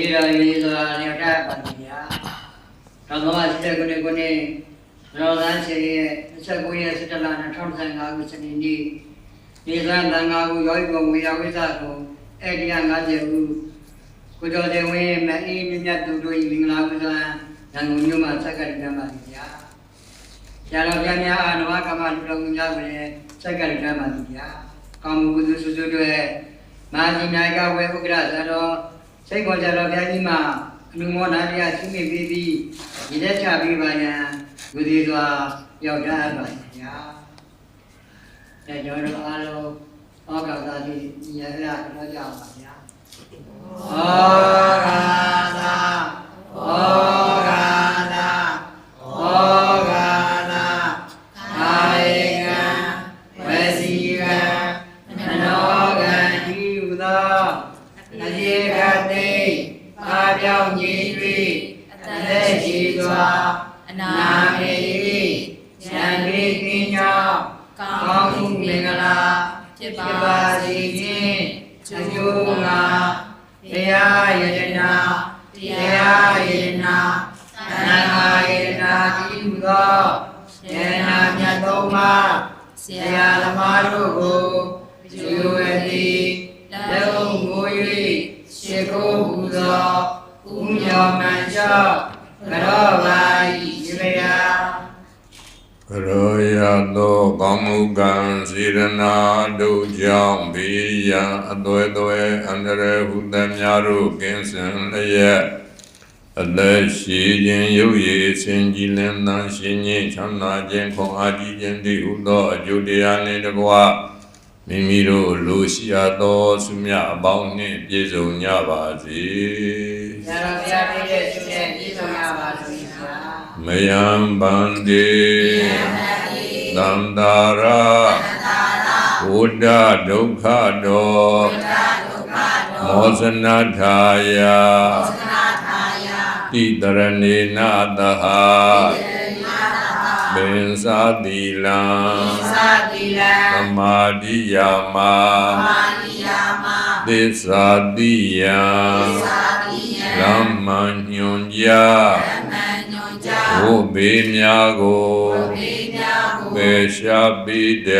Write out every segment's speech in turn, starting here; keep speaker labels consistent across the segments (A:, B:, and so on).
A: တတိယရေးဆိုတာလျောက်တာပါတိယနောက်တော့စစ်တဲ့ကုနေကုနေရောသန်းစီရဲ့29ရက်17လ2015ခုစနေနေ့ဒီကံတန်ခါကိုရောဤဘဝေယဝိသကိုအဲ့ဒီ50ခုကိုတော်တဲ့ဝင်းမအေးမြတ်သူတို့ဤမင်္ဂလာဥစ္စာရန်ကုန်မြို့မှာစက္ကန့်ပြန်ပါဗျာ။ရာတော်ပြန်များအာနဝကမ္မလူတော်များပဲစက္ကန့်ပြန်ပါဗျာ။ကောင်းမှုကုသိုလ်စုစုတွေမာဇီနိုင်ကဝေဥက္ကရဇတော် စိတ်ပေါ်ကြတော်ဘုရားကြီးမှာအနုမောဒနာတရားရှိမိပြီးပြီးရည်သက်ချပြီးပါရန်လူသေးစွာရောက်တာပါဗျာ။အဲကျွန်တော်တို့အားလုံးဩဃာသာတိရရတော့ကြပါဗျာ။ဩဃာသာဩဃာသာဩ အာပြောင်းညီ၍အသက်ရှိစွာအနာမေ၏ဉာဏ်လေးကင်းကြောင်းကောင်းမှုမင်္ဂလာဖြစ်ပါစေခြင်းအကျိုးငါတရားယတနာတရားယတနာသံဃာယတနာဤဟူသောယတနာမြတ်သုံးပါးဆရာသမားတို့ကိုကျိုး ဥညောမှန်ကြောင့်ကြောပါ၏ယေမယ
B: ရောရသောကောင်းမှုကံစေရနာတို့ကြောင့်ဘေးရန်အသွဲသွဲအန္တရာယ်ဟုသမျှတို့ကင်းစင်လျက်အသက်ရှိခြင်းရုပ်ရည်စင်ကြည်လင်သန်ရှင်ခြင်းချမ်းသာခြင်းခွန်အားကြီးခြင်းတည်ဟုသောအကျိုးတရားနှင့်တကွမိမိတို့လိုရှိအပ်သောဆုမြတ်အပေါင်းနှင့်ပြည့်စုံကြပါစေ
A: ဆရာတော်ဘုရားပြည့်တဲ့ဆုနဲ့ပြည့်စုံရပါစေဗျာ
B: မယံဗန္တိသန္တာရဝုဒ္ဓဒုက္ခတောမောဇနထာယတိတရဏေနတဟပင်စာတိလံ
A: သတိလံ
B: သမာဓိယာမ
A: ပါဠိယာမ
B: သစ္စာတိယံ
A: သာတိယံ
B: ဓမ္မညွန်ကြ
A: မန်ညွန်ကြ
B: ဘုဘေးများကို
A: ဘေးများကို
B: ပေရှားပိတ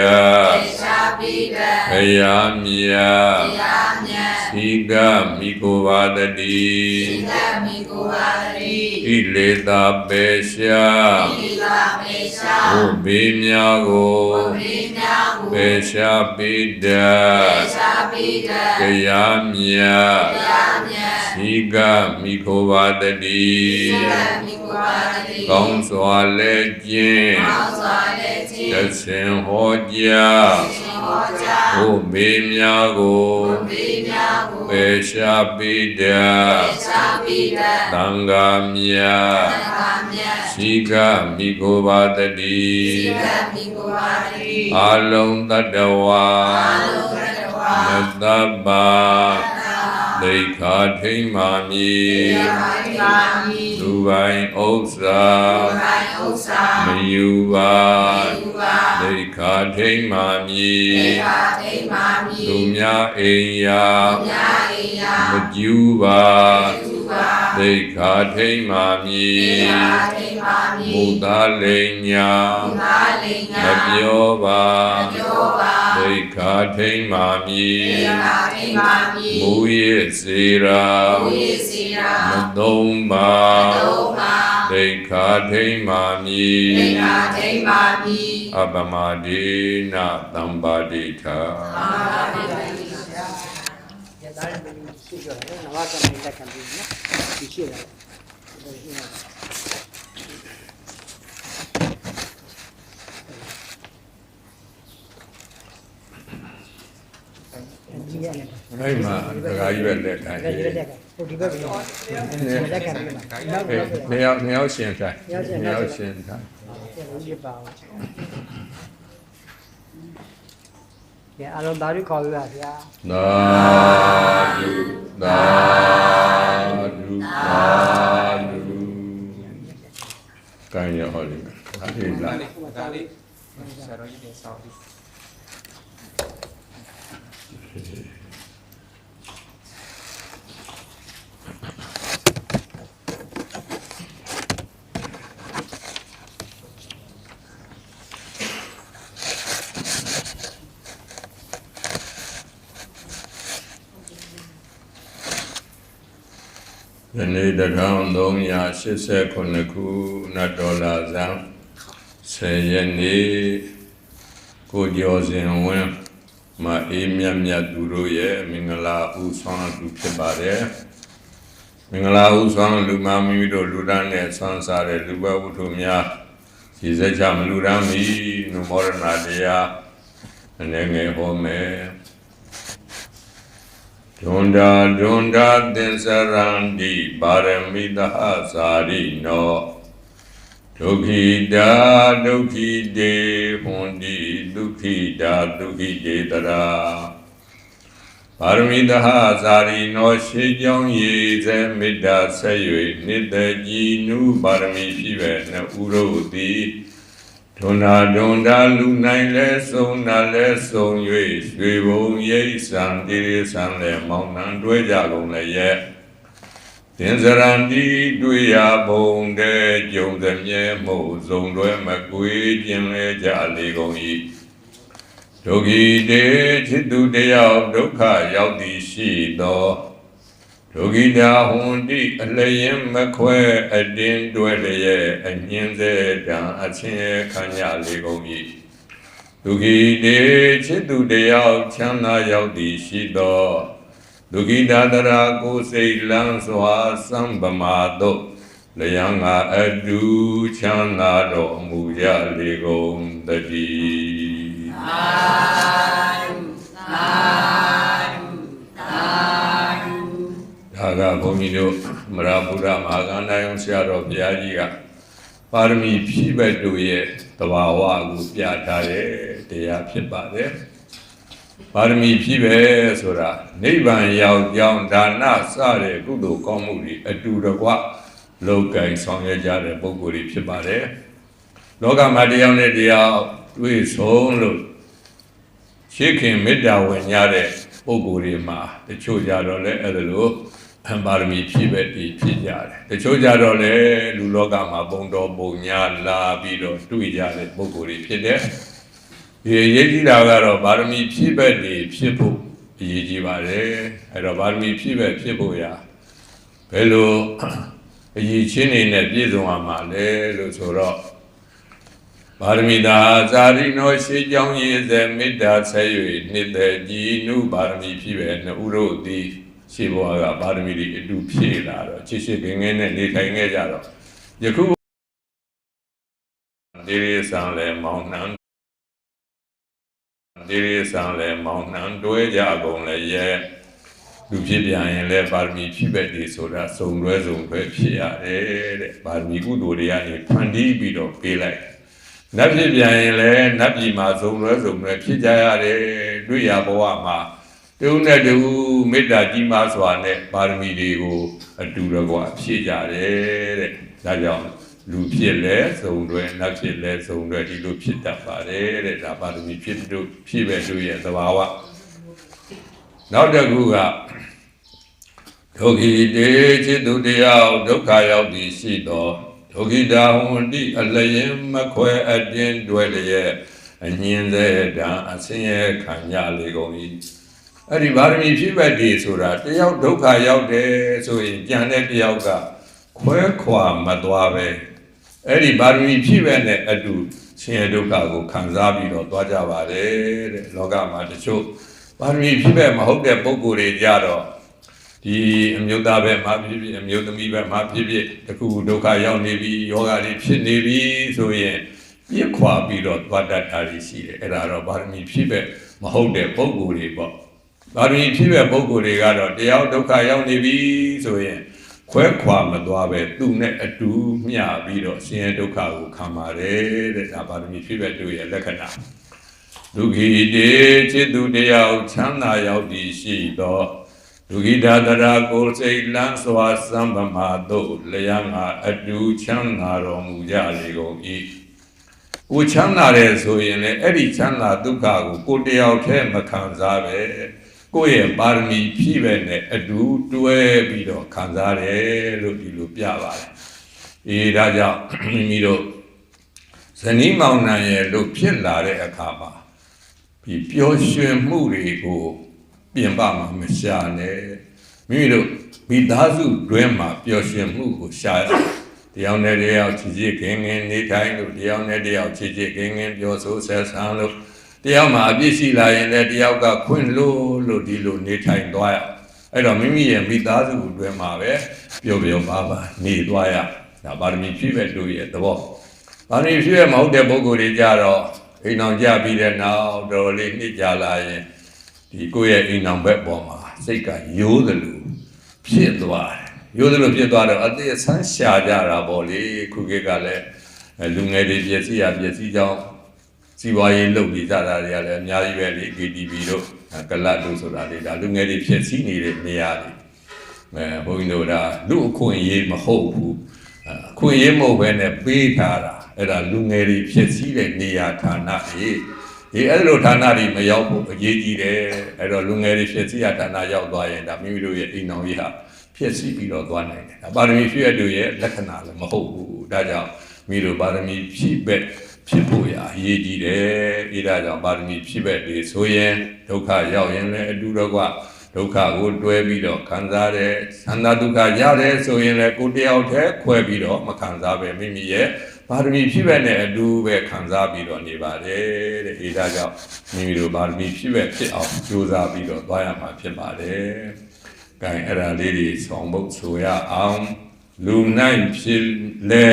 A: ရှားပြီးတဲ့
B: ခယာမြတ်
A: တရားမြတ်
B: သီကမိကိုပါတတိ
A: သီလမိကိုပါတိ
B: ဣလေသာပေရှား
A: သီလမေရှာ
B: ဘုဘေးများကို
A: ဘေးများကို
B: ပေရှားပိတ
A: ရှားပြီးတဲ့
B: ခယာမြတ်
A: တရား မြတ်
B: သီကမိကိုပါတတိ
A: သီလမိကိုပါတိ
B: ကောင်းစွာလဲကျင့်
A: ကောင်းစွာလည်းခြင်း
B: တဆင်ဟောကြား
A: ရှင်ဟောကြား
B: ဘုဘေးများကို
A: ဘေးများကို
B: ပေရှားပိတ
A: ရှားပြီးတဲ့
B: သံဃာမြတ်
A: သံဃာမြတ်
B: ရှိကမိကိုပါတတိ
A: သီလမိကိုပါတိ
B: အာလုံးတတဝါ
A: အာလောကတဝါ
B: မတ္တပါ ဒိဋ္ဌာထိမ္မာမိ
A: တရားပါမီ
B: သူပိုင်ဥစ္စာ
A: ဘိုင်ဥစ္စာ
B: မယူပါ
A: ယူပါ
B: ဒိဋ္ဌာထိမ္မာမိ
A: တရားထိမာမီ
B: သူများအိမ်ယာ
A: ညာအိယာ
B: မကျူပါ
A: ယူ ပါ
B: ဒိဋ္ဌာထိမ္မာမိ
A: တရားထိမာမီ
B: မူသာလိန်ညာ
A: ငါလိန်
B: မ
A: ညာ
B: ပြောပါ
A: ပြောပါ
B: ဒိဋ္ဌာထိမ္မာမိ
A: တရားထိမာမီ
B: မူရစေရာ
A: ဘုရားစီရာ
B: မသုံးပါ
A: သုံးပါ
B: ဒိဋ္ဌာထိမ္မာမိ
A: တရားထိမာမီ
B: အပမဒေနသံပါတိထာ
A: အာမေတ္တာ
C: ရသားတဲ့မင်းရှိကြတယ်န ဝကမင်းလက်ခံပြီးနော်ဒီရှိတယ်ဒီရတယ်
B: အဲ့မှာဒကာကြီးပဲလက်ထိုင်
C: လက်ရတဲ့ကဟိုဒီဘက်ကတော့လက်ကရတယ်နောက်
B: အေး
C: တော့
B: နှစ်ယောက်နှစ်ယောက်ရှင်ထိုင်
C: နှစ်ယောက်ရှင်
B: နှစ်ယောက်ရှင်ထိုင်
C: ဒီပါအောင် ကဲအလုံးသားရီခေါ်ပြပါဗျာ
B: သာဓုသာဓုသာဓုကိုင်းရဟောလိမ့်မယ်အေးလား
D: ဒါလေးဆရာတော်ကြီးတင်ဆောင်ပြီး
B: နေ့တစ်ထောင်389ခုနတ်ဒေါ်လာဇန်10ရက်နေ့ကိုကျော်စဉ်ဝင်းမအေးမြတ်မြတ်သူတို့ရဲ့မင်္ဂလာဥဆောင်လူဖြစ်ပါတယ်မင်္ဂလာဥဆောင်လူမမိမိတို့လူဒန်းနဲ့ဆွမ်းစားတဲ့လူဘဝတ္ထုများရည်စက်ချမလူဒန်းမီနုမောရဏတရားအနေငယ်ဟောမယ် ဒွန်ဒါဒွန်ဒါသင်္စရန္တိပါရမိတဟဇာရိနောဒုက္ခိတာဒုက္ခိတေဟွန်တိဒုက္ခိတာဒုက္ခိတေတရာပါရမိတဟဇာရိနောရှေးကြောင်းရည်စေမေတ္တာဆက်၍နှစ်သက်ကြည်နုပါရမီဖြစ်ပဲနှစ်ဥရောသည် ဒွန်နာဒွန်ဒါလူနိုင်လဲဆုံးနာလဲဆုံး၍ရွှေဘုံရိတ်ဆံတိရဆံလဲမောင်နှံတွဲကြကုန်လည်းရဲ့သင်္စရန္တိတွေ့ရဘုံတဲ့ကြုံသမြဲမို့ဇုံတွဲမကွေးခြင်းလဲကြလေကုန်၏ဒုက္ခိတေจิตတုတယောက်ဒုက္ခရောက်သည်ရှိသော ဒုက္ခိတာဟွန်တိအလျင်မခွဲအတင်းတွဲလျက်အငင်းစေတံအချင်းခံရလေကုန်၏ဒုက္ခိတေจิตတုတယောက်ချမ်းသာရောက်သည်ရှိသောဒုက္ခိတာတရာကိုယ်စိတ်လန်းစွာသံဗမာတို့လျံငါအတူချမ်းသာတော်မူကြလေကုန်တည်း ဒါကဘုန်းကြီးတို့မရဗုဒ္ဓမဟာကန္တယုံဆရာတော်ဘုရားကြီးကပါရမီဖြည့်ဘက်တို့ရဲ့တဘာဝကိုပြထားတဲ့တရားဖြစ်ပါတယ်ပါရမီဖြည့်ပဲဆိုတာနိဗ္ဗာန်ရောက်ကြောင်းဒါနစတဲ့ကုသိုလ်ကောင်းမှုတွေအတူတကွလောကင်ဆောင်ရွက်ကြတဲ့ပုဂ္ဂိုလ်တွေဖြစ်ပါတယ်လောကမှာတရားနဲ့တရားတွေ့ဆုံးလို့ရှေးခင်မေတ္တာဝင်ရတဲ့ပုဂ္ဂိုလ်တွေမှာတချို့ကြတော့လဲအဲ့ဒါလို့ ပါရမီဖြည့်ပဲတည်ဖြစ်ကြတယ်တချို့ကြတော့လဲလူလောကမှာဘုံတော်ပုံညာလာပြီးတော့တွေ့ကြတဲ့ပုဂ္ဂိုလ်တွေဖြစ်တယ်ဒီအရေးကြီးတာကတော့ပါရမီဖြည့်ပဲတည်ဖြစ်ဖို့အရေးကြီးပါတယ်အဲ့တော့ပါရမီဖြည့်ပဲဖြစ်ဖို့ရာဘယ်လိုအရေးချင်းနေနဲ့ပြည့်စုံရမှာလဲလို့ဆိုတော့ပါရမီတာဇာရိနောရှိကြောင်းရည်စေမေတ္တာဆက်၍နှစ်သက်ကြည်နုပါရမီဖြစ်ပဲနှစ်ဥတို့သည် ရှိဘဝကပါရမီတွေအတူဖြည့်လာတော့ချစ်ရှိခင်ငယ်နဲ့နေထိုင်ခဲ့ကြတော့ယခုဒီရဆံလဲမောင်နှံဒီရဆံလဲမောင်နှံတွဲကြကုန်လဲရဲ့လူဖြစ်ပြန်ရင်လဲပါရမီဖြစ်ပဲဒီဆိုတာစုံတွဲစုံတွဲဖြစ်ရတယ်တဲ့ပါရမီကုသိုလ်တွေကနေဖန်တီးပြီးတော့ပေးလိုက်နတ်ပြည်ပြန်ရင်လည်းနတ်ပြည်မှာဇုံရွဲဇုံရွဲဖြစ်ကြရတယ်တွေ့ရဘဝမှာ တုံးနဲ့တူမေတ္တာကြီးမားစွာနဲ့ပါရမီတွေကိုအတူတကွဖြည့်ကြတယ်တဲ့ဒါကြောင့်လူဖြစ်လဲဇုံရွဲနတ်ဖြစ်လဲဇုံရွဲဒီလိုဖြစ်တတ်ပါတယ်တဲ့ဒါပါရမီဖြစ်တို့ဖြစ်ပဲတို့ရဲ့သဘာဝနောက်တစ်ခုကဒုက္ခိတေจิตတုတယောက်ဒုက္ခရောက်သည်ရှိသောဒုက္ခိတာဟွန်တိအလျင်မခွဲအတင်းတွဲလျက်အညင်းစေတံအစင်းရဲ့ခံရလေကုန်၏ အဲ့ဒီဗာရမီဖြစ်ပတ်ဒီဆိုတာတယောက်ဒုက္ခရောက်တယ်ဆိုရင်ကြံတဲ့တယောက်ကခွဲခွာမသွားပဲအဲ့ဒီဗာရမီဖြစ်ပဲနဲ့အတူဆင်းရဲဒုက္ခကိုခံစားပြီးတော့သွားကြပါတယ်တဲ့လောကမှာတချို့ဗာရမီဖြစ်ပဲမဟုတ်တဲ့ပုံကိုယ်တွေကြတော့ဒီအမျိုးသားပဲမှာဖြစ်ဖြစ်အမျိုးသမီးပဲမှာဖြစ်ဖြစ်တခုဒုက္ခရောက်နေပြီယောဂတွေဖြစ်နေပြီဆိုရင်ပြစ်ခွာပြီးတော့သွားတတ်တာတွေရှိတယ်အဲ့ဒါတော့ဗာရမီဖြစ်ပဲမဟုတ်တဲ့ပုံကိုယ်တွေပေါ့ ဗာရမီဖြစ်ပဲပုံကိုယ်တွေကတော့တရားဒုက္ခရောက်နေပြီဆိုရင်ခွဲခွာမသွားပဲသူနဲ့အတူမျှပြီးတော့ဆင်းရဲဒုက္ခကိုခံပါတယ်တဲ့ဒါဗာရမီဖြစ်ပဲတို့ရဲ့လက္ခဏာဒုက္ခိတေจิตတုတယောက်ချမ်းသာရောက်သည်ရှိသောဒုက္ခိတာတရာကိုယ်စိတ်လန်းစွာစံပမာတို့လျံငါအတူချမ်းသာတော်မူကြလေကုန်၏ကိုချမ်းသာတယ်ဆိုရင်လည်းအဲ့ဒီချမ်းသာဒုက္ခကိုကိုယ်တယောက်တည်းမခံစားပဲ ကိုယ့်ရဲ့ပါရမီဖြည့်ပဲနဲ့အတူတွဲပြီးတော့ခံစားတယ်လို့ဒီလိုပြပါတယ်။အေးဒါကြောင့်မိမိတို့ဇနီးမောင်နှံရဲ့လို့ဖြစ်လာတဲ့အခါမှာဒီပျော်ရွှင်မှုတွေကိုပြင်ပမှာမရှာနဲ့မိမိတို့မိသားစုတွင်းမှာပျော်ရွှင်မှုကိုရှာရတရားနဲ့တရားချစ်ချစ်ခင်ခင်နေထိုင်လို့တရားနဲ့တရားချစ်ချစ်ခင်ခင်ပြောဆိုဆက်ဆံလို့ တရားမှာအပြစ်ရှိလာရင်လည်းတယောက်ကခွင့်လို့လို့ဒီလိုနေထိုင်သွားရအဲ့တော့မိမိရဲ့မိသားစုတွင်းမှာပဲပျော်ပျော်ပါပါနေသွားရဒါပါရမီဖြည့်ပဲတို့ရဲ့သဘော။ဘာလို့ဖြစ်ရမဟုတ်တဲ့ပုံကိုယ်တွေကြတော့အိမ်အောင်ကြပြီးတဲ့နောက်တော်တော်လေးနှစ်ကြာလာရင်ဒီကိုယ့်ရဲ့အိမ်အောင်ဘက်ပေါ်မှာစိတ်ကရိုးသလိုဖြစ်သွားတယ်။ရိုးသလိုဖြစ်သွားတော့အသေးဆန်းရှာကြတာပေါ့လေခုခေတ်ကလည်းအဲလူငယ်တွေပြည့်စည်ရပြည့်စည်ကြောင်း စီးပွားရေးလုပ်ပြီးကြတာတွေကလည်းအများကြီးပဲလေ KTV တို့အဲကလတ်တို့ဆိုတာလေဒါလူငယ်တွေဖြစ်စည်းနေတဲ့နေရာတွေအဲဘုန်းကြီးတို့ကလူအခွင့်အရေးမဟုတ်ဘူးအဲအခွင့်အရေးမဟုတ်ဘဲနဲ့ပေးထားတာအဲ့ဒါလူငယ်တွေဖြစ်စည်းတဲ့နေရာဌာနတွေဒီအဲ့လိုဌာနတွေမရောက်ဖို့အရေးကြီးတယ်အဲ့တော့လူငယ်တွေဖြစ်စည်းရဌာနရောက်သွားရင်ဒါမိမိတို့ရဲ့အိမ်တော်ကြီးဟာဖြစ်စည်းပြီးတော့သွားနိုင်တယ်ဒါပါရမီဖြစ်ရတူရဲ့လက္ခဏာလည်းမဟုတ်ဘူးဒါကြောင့်မိတို့ပါရမီဖြစ်ပဲ ဖြစ်ဖို့ရအရေးကြီးတယ်အဲဒါကြောင့်ပါရမီဖြစ်ပဲတွေဆိုရင်ဒုက္ခရောက်ရင်လည်းအတူတော့ကဒုက္ခကိုတွဲပြီးတော့ခံစားတယ်သန္တာဒုက္ခရတယ်ဆိုရင်လည်းကိုယ်တယောက်တည်းခွဲပြီးတော့မခံစားပဲမိမိရဲ့ပါရမီဖြစ်ပဲနဲ့အတူပဲခံစားပြီးတော့နေပါတယ်တဲ့အဲဒါကြောင့်မိမိတို့ပါရမီဖြစ်ပဲဖြစ်အောင်ကြိုးစားပြီးတော့သွားရမှာဖြစ်ပါတယ်။ကဲအဲ့ဒါလေးတွေဆောင်ဖို့ဆိုရအောင်လူနိုင်ဖြစ်လဲ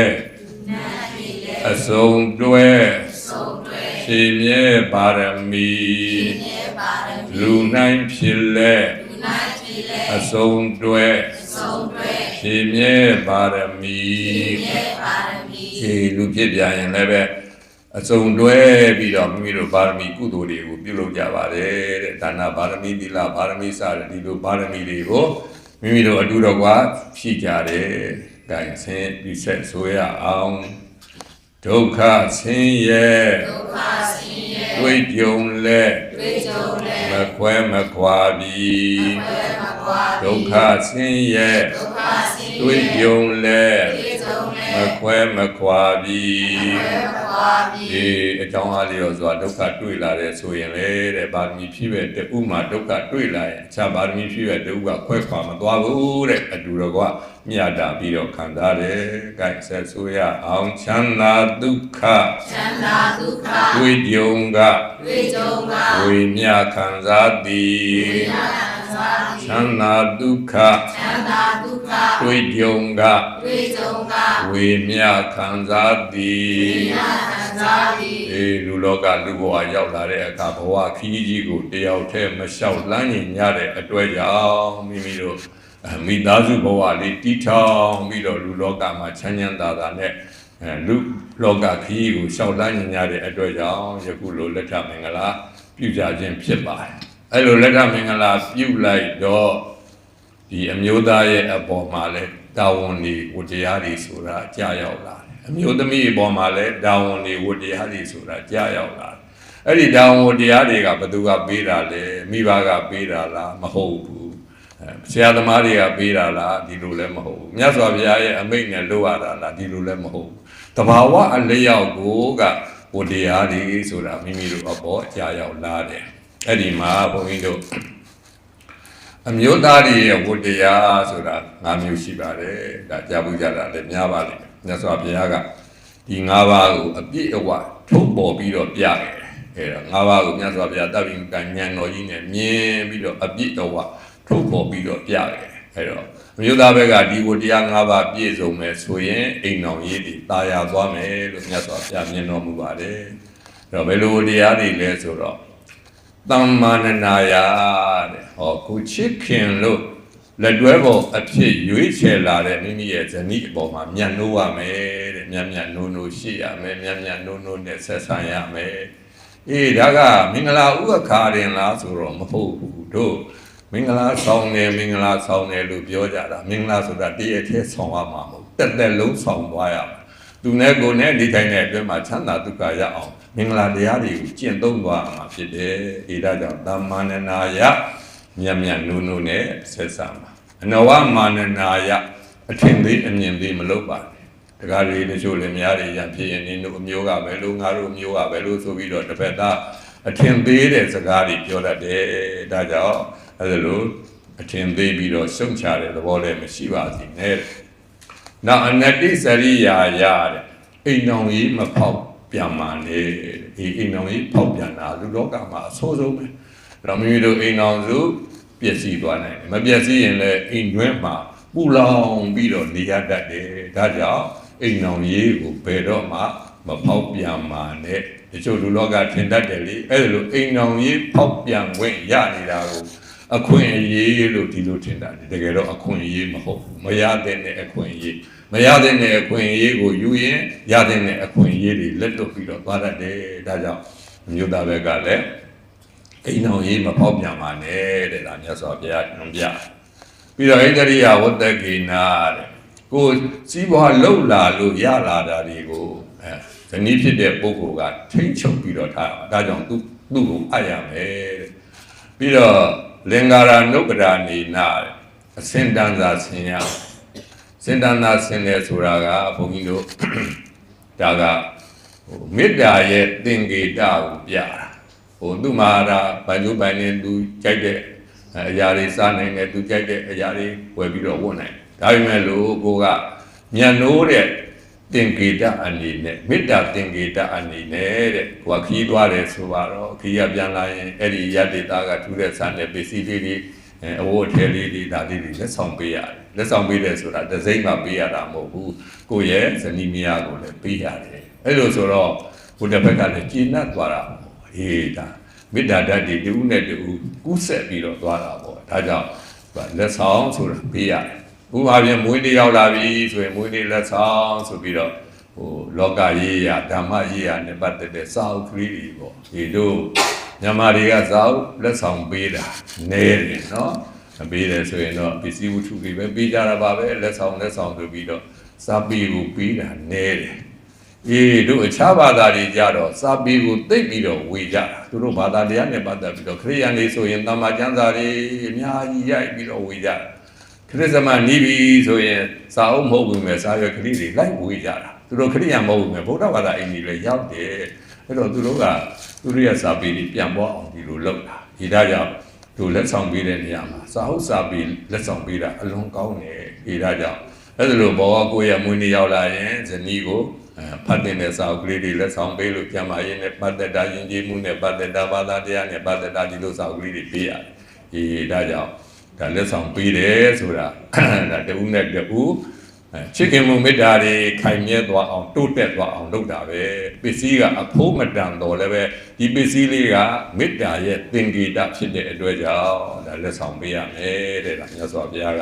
B: အစုံတွဲရှင်မြဲပါရမီလူနိုင်ဖြစ်လဲအစုံတွဲရှင်မြဲပါရမီဒီလူဖြစ်ပြန်ရင်လည်းပဲအစုံတွဲပြီးတော့မိမိတို့ပါရမီကုသိုလ်တွေကိုပြုလုပ်ကြပါတယ်တဲ့ဒါနပါရမီသီလပါရမီစတဲ့ဒီလိုပါရမီတွေကိုမိမိတို့အတူတော်ကဖြည့်ကြတယ်။ဒါဆင်းပြီးဆက်ဆိုရအောင် ဒုက္ခဆင်းရဲဒုက္ခဆင်းရဲတွေ့ကြုံလဲတွေ့ကြုံလဲမခွဲမခွာပြီမခွဲမခွာဒုက္ခဆင်းရဲဒုက္ခဆင်းရဲတွေ့ကြုံလဲတွေ့ကြုံလဲ မခွဲမခွာပြီမခွဲမခွာပြီဒီအကြောင်းအားလျော်စွာဒုက္ခတွေ့လာတဲ့ဆိုရင်လေတဲ့ပါရမီဖြည့်ပဲတဥမှာဒုက္ခတွေ့လာရင်အခြားပါရမီဖြည့်ပဲတဥကခွဲခွာမသွားဘူးတဲ့အတူတော်ကမြတ်တာပြီးတော့ခံစားတယ်။ကိုက်ဆက်ဆိုရအောင်ချမ်းသာဒုက္ခ
E: ချမ်းသာဒုက္ခ
B: တွေ့ကြုံက
E: တွေ့ကြုံက
B: ဝိမြခံစားသည်
E: ဉာဏ်သာ
B: ချမ်းသာဒုက္ခ
E: ချမ်းသာဒုက္ခ
B: တွေ့ကြုံက
E: တွေ့ကြုံက
B: ဝိမြခံစားသည်
E: ဉာဏ်သာသည်
B: အေးလူလောကလူဘဝရောက်လာတဲ့အခါဘဝခီးကြီးကိုတယောက်တည်းမလျှောက်လန်းရင်ညတဲ့အတွက်ကြောင့်မိမိတို့အမိသားစုဘဝလေးတီးထောင်ပြီးတော့လူလောကမှာချမ်းချမ်းသာသာနဲ့အဲလူလောကခီးကိုလျှောက်လန်းရင်ညတဲ့အတွက်ကြောင့်ယခုလိုလက်ထမင်္ဂလာပြုကြခြင်းဖြစ်ပါတယ် အဲ့လိုလက်ထမင်္ဂလာပြုလိုက်တော့ဒီအမျိုးသားရဲ့အပေါ်မှာလဲတာဝန်တွေဝတရားတွေဆိုတာကြာရောက်လာတယ်အမျိုးသမီးအပေါ်မှာလဲတာဝန်တွေဝတရားတွေဆိုတာကြာရောက်လာတယ်အဲ့ဒီတာဝန်ဝတရားတွေကဘယ်သူကပေးတာလဲမိဘကပေးတာလားမဟုတ်ဘူးအဲဆရာသမားတွေကပေးတာလားဒီလိုလည်းမဟုတ်ဘူးမြတ်စွာဘုရားရဲ့အမိန့်နဲ့လုပ်ရတာလားဒီလိုလည်းမဟုတ်ဘူးတဘာဝအလျောက်ကိုကဝတရားတွေဆိုတာမိမိတို့အပေါ်ကြာရောက်လာတယ် အဲ့ဒီမှာဘုန်းကြီးတို့အမျိုးသားတွေရဲ့ဝတ္တရားဆိုတာ၅မျိုးရှိပါတယ်ဒါကြားဘူးကြတာလည်းများပါလိမ့်မယ်မြတ်စွာဘုရားကဒီ၅ပါးကိုအပြည့်အဝထုတ်ပေါ်ပြီးတော့ပြခဲ့တယ်အဲတော့၅ပါးကိုမြတ်စွာဘုရားတပ်ပြီးကဉာဏ်တော်ကြီးနဲ့မြင်ပြီးတော့အပြည့်အဝထုတ်ပေါ်ပြီးတော့ပြခဲ့တယ်အဲ့တော့အမျိုးသားဘက်ကဒီကိုတရား၅ပါးပြည့်စုံမယ်ဆိုရင်အိမ်တော်ရေးတွေတာယာသွားမယ်လို့မြတ်စွာဘုရားမြင်တော်မူပါတယ်အဲ့တော့ဘယ်လိုတရားတွေလဲဆိုတော့ သမ္မာနနာယတဲ့ဟောကိုချစ်ခင်လို့လက်တွဲပေါ်အဖြစ်ရွေးချယ်လာတဲ့မိမိရဲ့ဇနီးအပေါ်မှာမြတ်နိုးရမယ်တဲ့မြတ်မြတ်နိုးနိုးရှိရမယ်မြတ်မြတ်နိုးနိုးနဲ့ဆက်ဆံရမယ်အေးဒါကမင်္ဂလာဥက္ခာရင်လားဆိုတော့မဟုတ်ဘူးတို့မင်္ဂလာဆောင်တယ်မင်္ဂလာဆောင်တယ်လို့ပြောကြတာမင်္ဂလာဆိုတာတည့်ရထဲဆောင်ရမှာမဟုတ်တက်တက်လုံးဆောင်သွားရမှာသူနဲ့ကိုယ်နဲ့ဒီတိုင်းနဲ့အတွင်းမှာချမ်းသာဒုက္ခရအောင် မင်္ဂလာတရားတွေကိုကျင့်သုံးသွားမှာဖြစ်တယ်အေးဒါကြောင့်သမ္မာနနာယမြတ်မြတ်နုနုနဲ့ဆက်ဆံပါအနဝမာနနာယအထင်သေးအမြင်သေးမလုပ်ပါနဲ့တကားလေးတချို့လည်းများတယ်ရဖြစ်ရင်နင်းတို့အမျိုးကပဲလို့ငါတို့အမျိုးကပဲလို့ဆိုပြီးတော့တစ်ဖက်သားအထင်သေးတဲ့စကားတွေပြောတတ်တယ်ဒါကြောင့်အဲဒါလို့အထင်သေးပြီးတော့ရှုံချတဲ့သဘောလည်းမရှိပါစေနဲ့နောက်အနတ္တိစရိယာယတဲ့အိမ်တော်ကြီးမဖောက် ပြန်ပါနဲ့ဒီအိမ်တော်ကြီးဖောက်ပြန်တာလူလောကမှာအဆိုးဆုံးပဲတော့မိမိတို့အိမ်တော်စုပျက်စီးသွားနိုင်တယ်မပျက်စီးရင်လည်းအိမ်တွင်းမှာပူလောင်ပြီးတော့နေရတတ်တယ်ဒါကြောင့်အိမ်အောင်ရေးကိုဘယ်တော့မှမဖောက်ပြန်ပါနဲ့တချို့လူလောကထင်တတ်တယ်လေအဲ့ဒါလိုအိမ်အောင်ရေးဖောက်ပြန်ခွင့်ရနေတာကိုအခွင့်အရေးလို့ဒီလိုထင်တာတကယ်တော့အခွင့်အရေးမဟုတ်ဘူးမရတဲ့အခွင့်အရေး မရတဲ့အခွင့်အရေးကိုယူရင်ရတဲ့အခွင့်အရေးတွေလက်လွတ်ပြီးတော့သွားတတ်တယ်ဒါကြောင့်အမျိုးသားဘက်ကလည်းအိမ်အောင်ရေးမဖောက်ပြန်ပါနဲ့တဲ့ဒါမြတ်စွာဘုရားညွှန်ပြပြီးတော့ဣတရိယဝတ္တကိနာတဲ့ကိုစီးပွားလှုပ်လာလို့ရလာတာတွေကိုအဲဇနီးဖြစ်တဲ့ပုဂ္ဂိုလ်ကထိမ့်ချုပ်ပြီးတော့ထားတာဒါကြောင့်သူသူ့ကိုအပ်ရမယ်တဲ့ပြီးတော့လင်္ကာရာနုပ္ပဒါနေနာတဲ့အစင်တန်သာဆင်ရ စင်တန်သာဆင်တယ်ဆိုတာကဘုန်းကြီးတို့ဒါကဟိုမေတ္တာရဲ့သင်္ကေတကိုပြတာဟိုသူမာရာဘန်ကျိုးဘန်နေသူကြိုက်တဲ့အရာတွေစားနိုင်တယ်သူကြိုက်တဲ့အရာတွေဝယ်ပြီးတော့ဝတ်နိုင်တယ်ဒါပေမဲ့လို့ကိုကညံနိုးတဲ့သင်္ကေတအနေနဲ့မေတ္တာသင်္ကေတအနေနဲ့တဲ့ကိုကခီးသွားတယ်ဆိုတော့ခီးရပြန်လာရင်အဲ့ဒီရတ္တိတာကထူးတဲ့ဆန်တဲ့ပစ္စည်းလေးတွေအဲအဝတ်အထည်လေးတွေဒါလေးတွေလက်ဆောင်ပေးရတယ် လက်ဆောင်ပေးတယ်ဆိုတာတစ်စိမ့်မှပေးရတာမဟုတ်ဘူးကိုယ့်ရဲ့ဇနီးမယားကိုလည်းပေးရတယ်အဲ့လိုဆိုတော့ကိုတစ်ဖက်ကလည်းကျဉ်းတ်သွားတာပေါ့ဟေးဒါမေတ္တာဓာတ်တွေတူနဲ့တူကူးဆက်ပြီးတော့သွားတာပေါ့ဒါကြောင့်လက်ဆောင်ဆိုတာပေးရတယ်ဥပမာပြင်မွေးနေ့ရောက်လာပြီဆိုရင်မွေးနေ့လက်ဆောင်ဆိုပြီးတော့ဟိုလောကရေးရဓမ္မရေးရနဲ့ပတ်သက်တဲ့စာအုပ်ကလေးတွေပေါ့ဒီတို့မြန်မာတွေကစာအုပ်လက်ဆောင်ပေးတာနဲတယ်နော်မ ပေးတယ်ဆိုရင်တော့ပစ္စည်းဝတ္ထုတွေပဲပေးကြတာပါပဲလက်ဆောင်လက်ဆောင်ဆိုပြီးတော့စာပေကိုပေးတာနဲတယ်အေးတို့အခြားဘာသာတွေကြတော့စာပေကိုသိပ်ပြီးတော့ဝေကြတာသူတို့ဘာသာတရားနဲ့ပတ်သက်ပြီးတော့ခရိယန်တွေဆိုရင်တမ္မာကျမ်းစာတွေအများကြီးရိုက်ပြီးတော့ဝေကြတာခရစ်စမနီးပြီဆိုရင်စာအုပ်မဟုတ်ဘူးမဲ့စာရွက်ခရီးတွေလိုက်ဝေးကြတာသူတို့ခရိယာမဟုတ်ဘူးမဲ့ဗုဒ္ဓဘာသာအင်ကြီးလည်းရောက်တယ်အဲ့တော့သူတို့ကသူတို့ရဲ့စာပေတွေပြန်ပေါ်အောင်ဒီလိုလုပ်တာဒီဒါကြောင့် သူလက်ဆောင်ပေးတဲ့နေရာမှာစာအုပ်စာပေလက်ဆောင်ပေးတာအလွန်ကောင်းတယ်ဒီဒါကြောင့်အဲ့ဒါလိုဘောကကိုယ့်ရဲ့မွေးနေ့ရောက်လာရင်ဇနီးကိုအဲဖတ်တဲ့စာအုပ်ကလေးတွေလက်ဆောင်ပေးလို့ပြန်มาရင်နဲ့ပတ်သက်တာယဉ်ကျေးမှုနဲ့ပတ်သက်တာဘာသာတရားနဲ့ပတ်သက်တာဒီလိုစာအုပ်ကလေးတွေပေးရတယ်ဒီဒါကြောင့်ဒါလက်ဆောင်ပေးတယ်ဆိုတာဒါတဦးနဲ့တဦးအဲ ချစ်ခင်မှုမေတ္တာတွေခိုင်မြဲသွားအောင်တိုးတက်သွားအောင်လုပ်တာပဲပစ္စည်းကအဖိုးမတန်တော့လည်းပဲဒီပစ္စည်းလေးကမေတ္တာရဲ့သင်္ကေတဖြစ်တဲ့အတွက်ကြောင့်ဒါလက်ဆောင်ပေးရမယ်တဲ့ဒါမြတ်စွာဘုရားက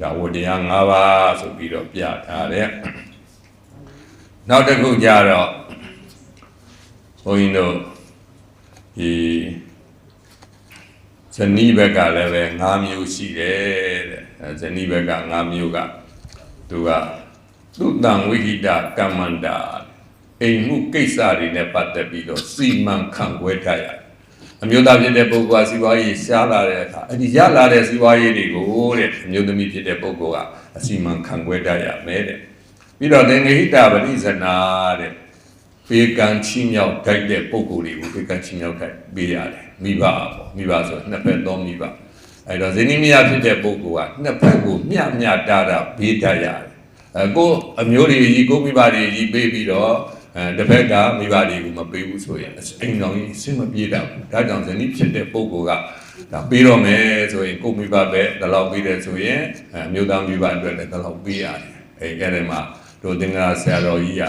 B: ဒါဝတရား၅ပါးဆိုပြီးတော့ပြထားတယ်နောက်တစ်ခုကြတော့ဘုန်းကြီးတို့ဒီဇနီးဘက်ကလည်းပဲ၅မျိုးရှိတယ်တဲ့အဲဇနီးဘက်က၅မျိုးက သူကသူတံဝိဟိတကမ္မန္တာအိမ်မှုကိစ္စတွေနဲ့ပတ်သက်ပြီးတော့စီမံခန့်ခွဲထားရတယ်အမျိုးသားဖြစ်တဲ့ပုဂ္ဂိုလ်ကစီးပွားရေးရှားလာတဲ့အခါအဲ့ဒီရလာတဲ့စီးပွားရေးတွေကိုတဲ့အမျိုးသမီးဖြစ်တဲ့ပုဂ္ဂိုလ်ကအစီမံခန့်ခွဲထားရမယ်တဲ့ပြီးတော့သင်္ကေဟိတပရိဇနာတဲ့ပေကံချီမြောက်တိုက်တဲ့ပုံကိုယ်တွေကိုပေကံချီမြောက်တိုက်ပေးရတယ်မိဘပေါ့မိဘဆိုနှစ်ဖက်သောမိဘ အဲတော့ဇနီးမယားဖြစ်တဲ့ပုံကိုယ်ကနှစ်ဖက်ကိုမျှမျှတာတာပေးတတ်ရတယ်အဲကိုယ်အမျိုးတွေကြီးကိုယ်မိဘတွေကြီးပေးပြီးတော့အဲတစ်ဖက်ကမိဘတွေကိုမပေးဘူးဆိုရင်အိမ်တော်ကြီးအဆင်မပြေတော့ဘူးဒါကြောင့်ဇနီးဖြစ်တဲ့ပုံကိုယ်ကဒါပြီးတော့မယ်ဆိုရင်ကိုမိဘပဲဒီလောက်ပြီးတယ်ဆိုရင်အဲအမျိုးသားမိဘအတွက်လည်းဒီလောက်ပြီးရတယ်အဲအဲ့ဒီမှာတို့သင်္ကာဆရာတော်ကြီးက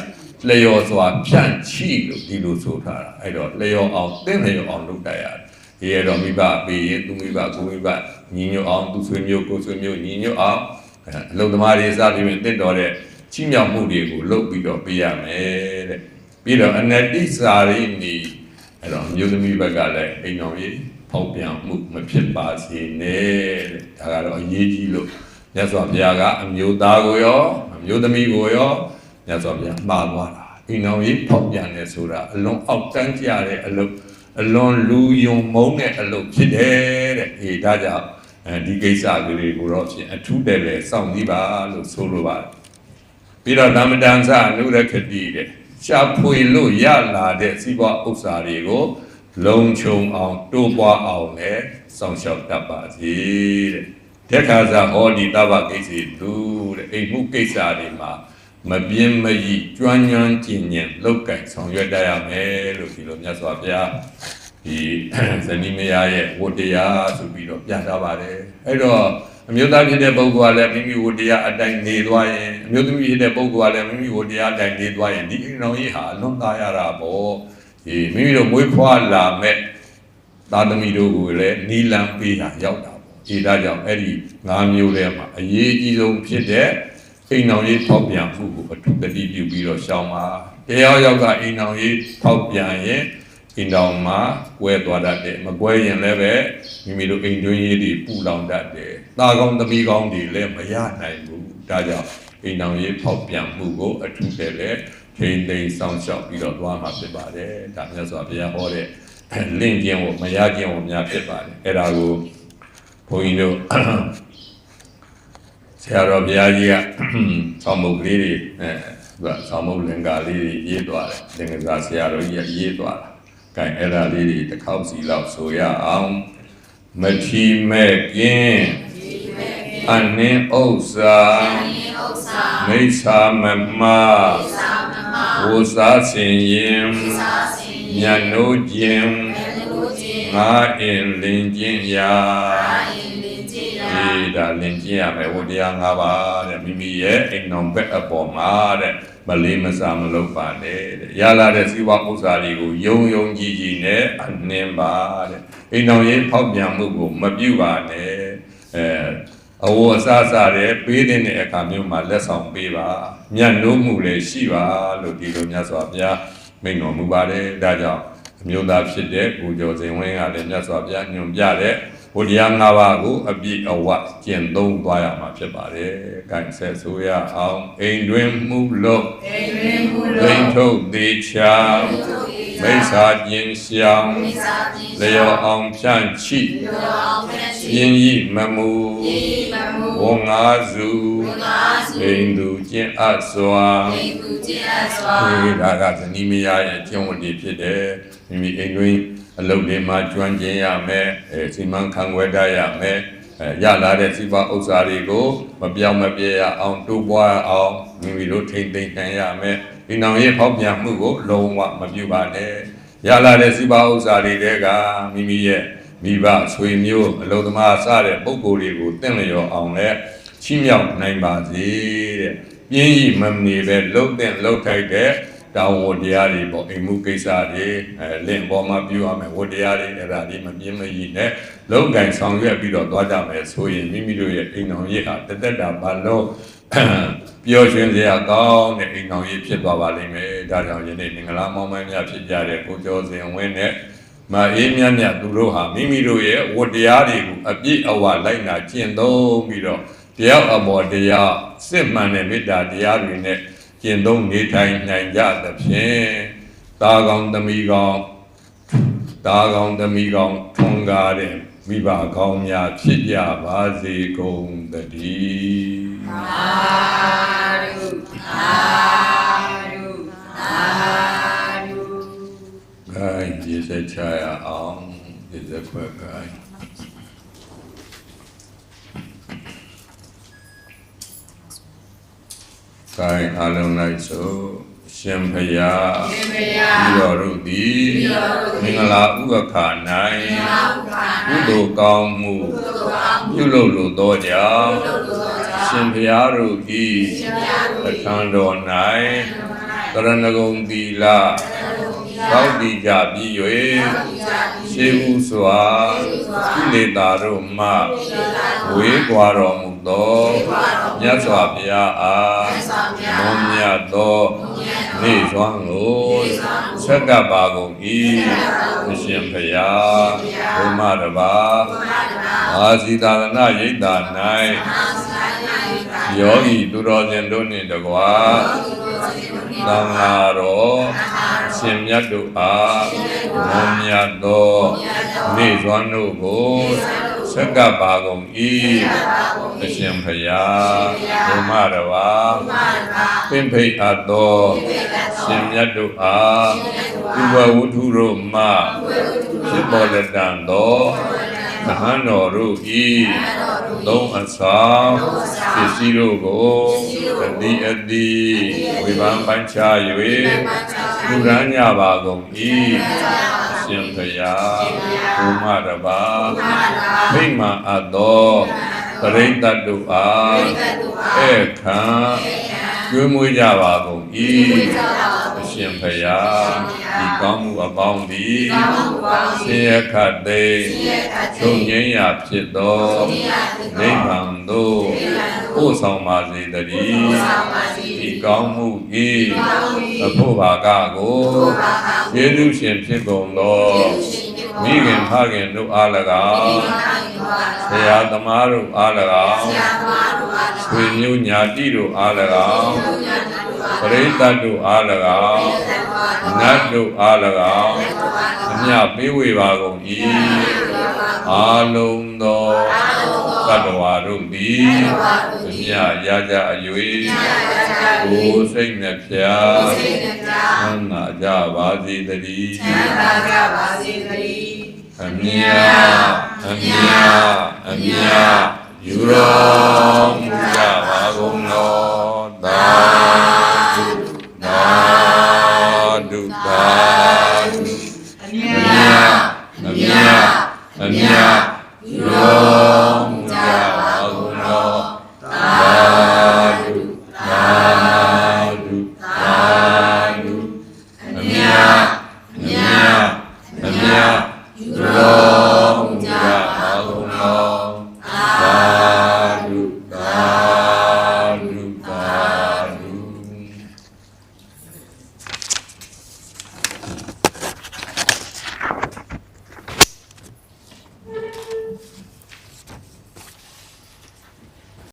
B: လျော်စွာဖြန့်ချိလို့ဒီလိုဆိုထားတာအဲ့တော့လျော်အောင်သင်လျော်အောင်လုပ်တတ်ရတယ် ဒီရတော့မိဘပြီးရင်သူမိဘကိုမိဘညီညွတ်အောင်သူဆွေမျိုးကိုဆွေမျိုးညီညွတ်အောင်အဲအလုံသမားတွေစပြီးရင်တင့်တော်တဲ့ချီးမြှောက်မှုတွေကိုလုပ်ပြီးတော့ပေးရမယ်တဲ့ပြီးတော့အနတိစာရိနီအဲ့တော့အမျိုးသမီးဘက်ကလည်းအိမ်တော်ကြီးဖောက်ပြန်မှုမဖြစ်ပါစေနဲ့တဲ့ဒါကတော့အရေးကြီးလို့မြတ်စွာဘုရားကအမျိုးသားကိုရောအမျိုးသမီးကိုရောမြတ်စွာဘုရားမှားသွားတာအိမ်တော်ကြီးဖောက်ပြန်တယ်ဆိုတာအလွန်အောက်တန်းကြတဲ့အလုပ် အလွန်လူယုံမုန်းတဲ့အလုပ်ဖြစ်တယ်တဲ့အေးဒါကြောင့်အဲဒီကိစ္စကလေးကိုတော့ဖြင့်အထူးတယ်လေစောင့်ကြည့်ပါလို့ဆိုလိုပါတယ်ပြီးတော့ဓမ္မတန်ဆအနုရခတိတဲ့ရှားဖွေလို့ရလာတဲ့စီးပွားဥစ္စာတွေကို လုံခြုံအောင်တိုးပွားအောင်လည်းစောင့်ရှောက်တတ်ပါစေတဲ့တက်ခါစားဟောဒီတဘကိစ္စသူတဲ့အိမ်မှုကိစ္စတွေမှာ မပြင်းမရီကျွမ်းကျွမ်းကျင်ကျင်လောက်ကင်ဆောင်ရွက်တတ်ရမယ်လို့ဒီလိုမြတ်စွာဘုရားဒီဇနီးမယားရဲ့ဝတ္တရားဆိုပြီးတော့ပြထားပါတယ်အဲ့တော့အမျိုးသားဖြစ်တဲ့ပုဂ္ဂိုလ်ကလည်းမိမိဝတ္တရားအတိုင်းနေသွားရင်အမျိုးသမီးဖြစ်တဲ့ပုဂ္ဂိုလ်ကလည်းမိမိဝတ္တရားအတိုင်းနေသွားရင်ဒီအိမ်တော်ကြီးဟာအလွန်သားရတာပေါ့ဒီမိမိတို့မွေးဖွားလာမဲ့သာသမီတို့ကိုလည်းနီလံပေးတာရောက်တာပေါ့ဒီဒါကြောင့်အဲ့ဒီ၅မျိုးထဲမှာအရေးအကြီးဆုံးဖြစ်တဲ့ အိမ်တော်ကြီးထောက်ပြန်မှုကိုအထူးတတိပြုပြီးတော့ရှောင်းပါတရားရောက်ကအိမ်တော်ကြီးထောက်ပြန်ရင်အိမ်တော်မှာကွဲသွားတတ်တယ်မကွဲရင်လည်းပဲမိမိတို့အိမ်တွင်းရေးတွေပူလောင်တတ်တယ်တာကောင်းသမီးကောင်းတွေလည်းမရနိုင်ဘူးဒါကြောင့်အိမ်တော်ရေးဖောက်ပြန်မှုကိုအထူးတယ်လေချိန်သိမ်းဆောင်ရှောက်ပြီးတော့သွားမှာဖြစ်ပါတယ်ဒါမြတ်စွာဘုရားဟောတဲ့လင့်ခြင်းကိုမရခြင်းကိုများဖြစ်ပါတယ်အဲ့ဒါကိုဘုန်းကြီးတို့ ဆရာတော်ဘုရားကြီးကဆောင်းမုတ်ကလေးတွေအဲသူကဆောင်းမုတ်လင်္ကာလေးတွေရေးသွားတယ်လင်္ကာဆရာတော်ကြီးကရေးသွားတာကဲအဲ့ဒါလေးတွေတစ်ခေါက်စီလောက်ဆိုရအောင်မထီမဲ့ကင်းအနင်းဥစ္စာ
E: ယဥစ္စာ
B: မိစ္ဆာမမ
E: သာမမ
B: ဝုစာစင်ရင်
E: သာစင်
B: ညနိုးခြင်း
E: မေလူချင်း
B: ငါအင်လင်ခြင်းရာ
E: အာယင်လင်ကြည်ရာ
B: ဒီဒါလင်ခြင်းရမယ်ဝတရား၅ပါးတဲ့မိမိရဲ့အိမ်တော်ဘက်အပေါ်မှာတဲ့မလေးမစားမလုပ်ပါနဲ့တဲ့ရလာတဲ့စီးပွားဥစ္စာတွေကိုယုံယုံကြည်ကြည်နဲ့အနှင်းပါတဲ့အိမ်တော်ရေးဖောက်ပြန်မှုကိုမပြုပါနဲ့အဲအဝအစားစားတဲ့ပေးတဲ့အခါမျိုးမှာလက်ဆောင်ပေးပါညံ့နိုးမှုလည်းရှိပါလို့ဒီလိုမြတ်စွာဘုရားမိန့်တော်မူပါတယ်ဒါကြောင့်အမျိုးသားဖြစ်တဲ့ကိုကျော်စင်ဝင်းကလည်းမြတ်စွာဘုရားညွှန်ပြတဲ့ ဘုရား၅ပါးကိုအပြည့်အဝကျင့်သုံးသွားရမှာဖြစ်ပါတယ်။ကိုင်ဆက်ဆိုရအောင်အိမ်တွင်မှုလို့
E: တေတွင်မူ
B: လိ
E: လော
B: န်ထုတ်သေးချာမိစ္ဆာကျင်ရှောင်း
E: မိစာပြင်း
B: လျော်အောင်ဖြန့်ချိ
E: လျောအောင်ဖြင့်ရှိ
B: ပြင်းဤမမူ
E: ယေမမူ
B: ဝငါစု
E: ဝကာစု
B: လိန်သူကျင့်အပ်စွာ
E: တေသူကျင့်အပ်စွာ
B: ဒီဒါကဇနီးမယားရဲ့ကျင့်ဝတ်တွေဖြစ်တယ်မိမိအိမ်တွင် အလုပ်တွေမှာကျွမ်းကျင်ရမယ်အဲစီမံခန့်ခွဲတတ်ရမယ်အဲရလာတဲ့စီးပွားဥစ္စာတွေကိုမပြောင်းမပြဲရအောင်တိုးပွားအောင်မိမိတို့ထိမ့်သိမ့်နိုင်ရမယ်ဒီနောင်ရဲ့ဖောက်ပြန်မှုကိုလုံးဝမပြုပါနဲ့ရလာတဲ့စီးပွားဥစ္စာတွေတဲကမိမိရဲ့မိဘဆွေမျိုးအလုံးသမားစတဲ့ပုံကိုယ်တွေကိုတင့်လျော်အောင်လဲချီးမြှောက်နိုင်ပါစေတဲ့ပြင်းဤမမနေပဲလှုပ်တဲ့လှုပ်ထိုက်တဲ့ တောင်းဝတရားတွေပေါ့အိမ်မှုကိစ္စတွေအဲလင့်ပေါ်မှာပြုရမယ်ဝတရားတွေအဲ့ဒါဒီမပြင်းမရည်နဲ့လုံကင်ဆောင်ရွက်ပြီးတော့သွားကြမယ်ဆိုရင်မိမိတို့ရဲ့အိမ်တော်ရဲ့ဟာတသက်တာဘာလို့ပျော်ရွှင်စရာကောင်းတဲ့အိမ်တော်ကြီးဖြစ်သွားပါလိမ့်မယ်ဒါကြောင့်ယနေ့မင်္ဂလာမောင်းမိုင်းများဖြစ်ကြတဲ့ကိုကျော်စင်ဝင်းနဲ့မအေးမြတ်မြတ်သူတို့ဟာမိမိတို့ရဲ့ဝတ္တရားတွေကိုအပြည့်အဝလိုက်နာကျင့်သုံးပြီးတော့တရားအဘောတရားစစ်မှန်တဲ့မေတ္တာတရားတွေနဲ့ ကျင့်သုံးနေထိုင်နိုင်ကြသဖြင့်တာကောင်သမီးကောင်တာကောင်သမီးကောင်ထွန်ကားတဲ့မိဘကောင်းများဖြစ်ကြပါစေကုန်တည်း
E: သာဓုသာဓုသာ
B: ဓုခိုင်းရစချရအောင်ဒီစခွက်ခိုင်း ကိုင်းအလုံး၌ဆို
E: ရှင်
B: ဖ
E: ရာ
B: ရှင်ဖရာ
E: ဤတော်တို့သည်
B: မင်္ဂလာဥက္ခာ၌ကုသိုလ်ကောင်းမှုပြုလုပ်လိုသောကြောင့်ရှင်ဖ
E: ရာတို့သည်
B: သခံတော်၌တရဏဂုံသီလသောက်တည်ကြပြီး၍ရှေးမှုစွာကိလေသာတို့မှဝေးကွာတော်မူ သောမြတ်စွာဘုရားအားမွန်မြတ်သောနေ့စွမ်းကိုဆက်ကပ်ပါကုန်၏အရှင်ဘုရားဘုမတပါအာဇီတာရဏရိတ်တာ၌ယောဂီသူတော်စင်တို့နှင့်တကွာသံဃာတော်ရှင်မြတ်တို့အားမွန်မြတ်သောနေ့စွမ်းတို့ကို ဆက်ကပ်ပါကုန်၏အရှင်ဘုရားဘုမတပါပင်ဖိတ်အပ်သောရှင်မြတ်တို့အားဥပဝုထုတို့မှဖြစ်ပေါ်လက်တန်သောသဟန်တော်တို့ဤသုံးအဆောင်ပစ္စည်းတို့ကိုအတိအတိဝိပန်းပိုင်းခြား၍ပူရန်ကြပါကုန်၏ ရှင်ဘုရားဘုမတပါမိမ္မာအပ်သောပရိသတ်တို့အားဧခံကျွေးမွေးကြပါကုန်၏အရှင်ဘုရား ဒီကောင်းမှုအပေါင်းသည်ဆင်းရဲခတ်သိမ်းချုပ်ငြိမ်းရာဖြစ်သောနိဗ္ဗာန်သို့ပို့ဆောင်ပါစေတည်းဒီကောင်းမှုဤအဖို့ဘာကကိုယေရှုရှင်ဖြစ်ကုန်သောမိခင်ဖခင်တို့အား၎င်းဆရာသမားတို့အား၎င်းဆွေမျိုးညာတိတို့အား၎င်း ပရိသတ်တို့အား၎င်းနတ်တို့အား၎င်းအမြပေးဝေပါကုန်၏အာလုံးသောသတ္တဝါတို့သည်အမြရကြအ၍ကိုယ်စိတ်နှဖျားသံသာကြပါစေတည်း
E: သာကြပါစေတည်း
B: အမြအမြအမြယူတော်မူကြပါကုန်သော Bye.